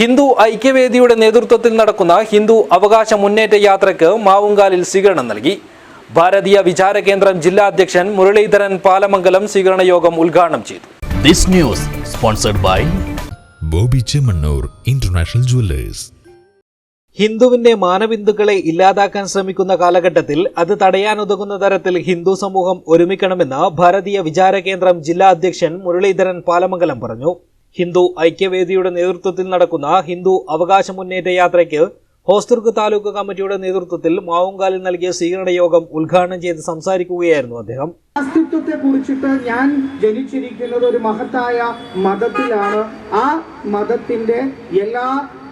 ഹിന്ദു ഐക്യവേദിയുടെ നേതൃത്വത്തിൽ നടക്കുന്ന ഹിന്ദു അവകാശ മുന്നേറ്റ യാത്രയ്ക്ക് മാവുങ്കാലിൽ സ്വീകരണം നൽകി. ഭാരതീയ വിചാര കേന്ദ്രം ജില്ലാ അധ്യക്ഷൻ മുരളീധരൻ പാലമംഗലം സ്വീകരണ യോഗം ഉദ്ഘാടനം ചെയ്തു. This news sponsored by Boby Chemmanur international jewellers. ഹിന്ദുവിന്റെ മാനബിന്ദുക്കളെ ഇല്ലാതാക്കാൻ ശ്രമിക്കുന്ന കാലഘട്ടത്തിൽ അത് തടയാനുതകുന്ന തരത്തിൽ ഹിന്ദു സമൂഹം ഒരുമിക്കണമെന്ന് ഭാരതീയ വിചാര കേന്ദ്രം ജില്ലാ അധ്യക്ഷൻ മുരളീധരൻ പാലമംഗലം പറഞ്ഞു. ഹിന്ദു ഐക്യവേദിയുടെ നേതൃത്വത്തിൽ നടക്കുന്ന ഹിന്ദു അവകാശ മുന്നേറ്റ യാത്രയ്ക്ക് ഹോസ്ദുർഗ് താലൂക്ക് കമ്മിറ്റിയുടെ നേതൃത്വത്തിൽ മാവുങ്കാലിൽ നൽകിയ സ്വീകരണ യോഗം ഉദ്ഘാടനം ചെയ്ത് സംസാരിക്കുകയായിരുന്നു അദ്ദേഹം. അസ്തിത്വത്തെ കുറിച്ചിട്ട് ഞാൻ ജനിച്ചിരിക്കുന്നത് ഒരു മഹത്തായ മതത്തിലാണ്. ആ മതത്തിന്റെ എല്ലാ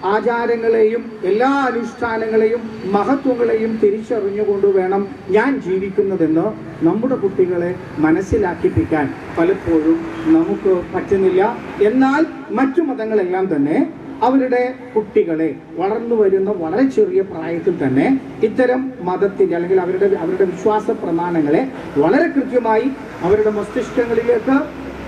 ആചാരങ്ങളെയും എല്ലാ അനുഷ്ഠാനങ്ങളെയും മഹത്വങ്ങളെയും തിരിച്ചറിഞ്ഞുകൊണ്ട് വേണം ഞാൻ ജീവിക്കുന്നതെന്ന് നമ്മുടെ കുട്ടികളെ മനസ്സിലാക്കിപ്പിക്കാൻ പലപ്പോഴും നമുക്ക് പറ്റുന്നില്ല. എന്നാൽ മറ്റു മതങ്ങളെല്ലാം തന്നെ അവരുടെ കുട്ടികളെ വളർന്നു വരുന്ന വളരെ ചെറിയ പ്രായത്തിൽ തന്നെ ഇത്തരം മതത്തിന്റെ അല്ലെങ്കിൽ അവരുടെ അവരുടെ വിശ്വാസ പ്രമാണങ്ങളെ വളരെ കൃത്യമായി അവരുടെ മസ്തിഷ്കങ്ങളിലേക്ക്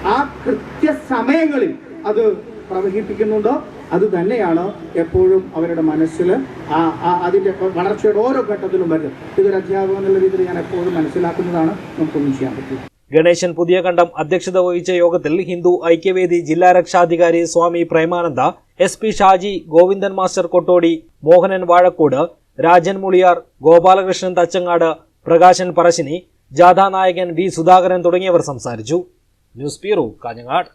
ആ കൃത്യസമയങ്ങളിൽ അത് പ്രവഹിപ്പിക്കുന്നുണ്ട്. അത് തന്നെയാണ് എപ്പോഴും അവരുടെ മനസ്സിൽ ആ അതിന്റെ വളർച്ചയുടെ ഓരോ ഘട്ടത്തിലും വരുന്നത്? ഇതൊരു അധ്യാപകം എന്നുള്ള രീതിയിൽ ഞാൻ എപ്പോഴും മനസ്സിലാക്കുന്നതാണ്. നമുക്കൊന്നും ചെയ്യാൻ പറ്റില്ല. ഗണേശൻ പുതിയ കണ്ടം അധ്യക്ഷത വഹിച്ച യോഗത്തിൽ ഹിന്ദു ഐക്യവേദി ജില്ലാ രക്ഷാധികാരി Swami Premananda S P Shaji Govindan master Kottodi Mohanan Vazhakode Rajan Muliyar Gopalakrishnan Thachangad Prakashan Parassini ജാഥാനായകൻ V Sudhakaran തുടങ്ങിയവർ സംസാരിച്ചു. News bureau Kanhangad.